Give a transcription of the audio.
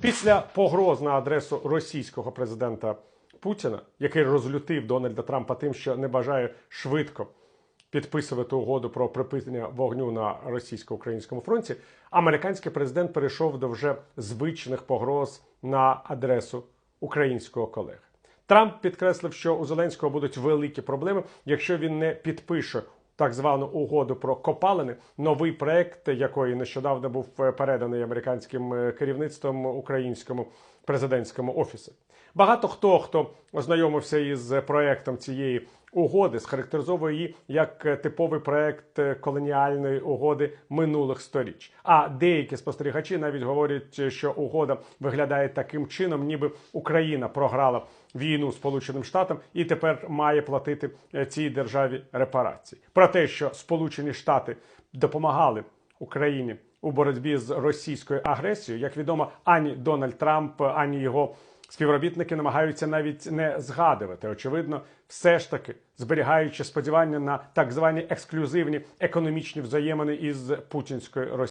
Після погроз на адресу російського президента Путіна, який розлютив Дональда Трампа тим, що не бажає швидко підписувати угоду про припинення вогню на російсько-українському фронті, американський президент перейшов до вже звичних погроз на адресу українського колеги. Трамп підкреслив, що у Зеленського будуть великі проблеми, якщо він не підпише так звану угоду про копалини, новий проект, якої нещодавно був е, переданий американським е, керівництвом українському президентському офісу. Багато хто хто ознайомився із проектом цієї угоди, схарактеризовує її як е, типовий проект е, колоніальної угоди минулих сторіч. А деякі спостерігачі навіть говорять, що угода виглядає таким чином, ніби Україна програла війну Сполученим Штатам і тепер має платити е, цій державі репарації. Про те, що Сполучені Штати допомагали Україні у боротьбі з російською агресією, як відомо, ані Дональд Трамп, ані його співробітники намагаються навіть не згадувати. Очевидно, все ж таки зберігаючи сподівання на так звані ексклюзивні економічні взаємини із путінською Росією.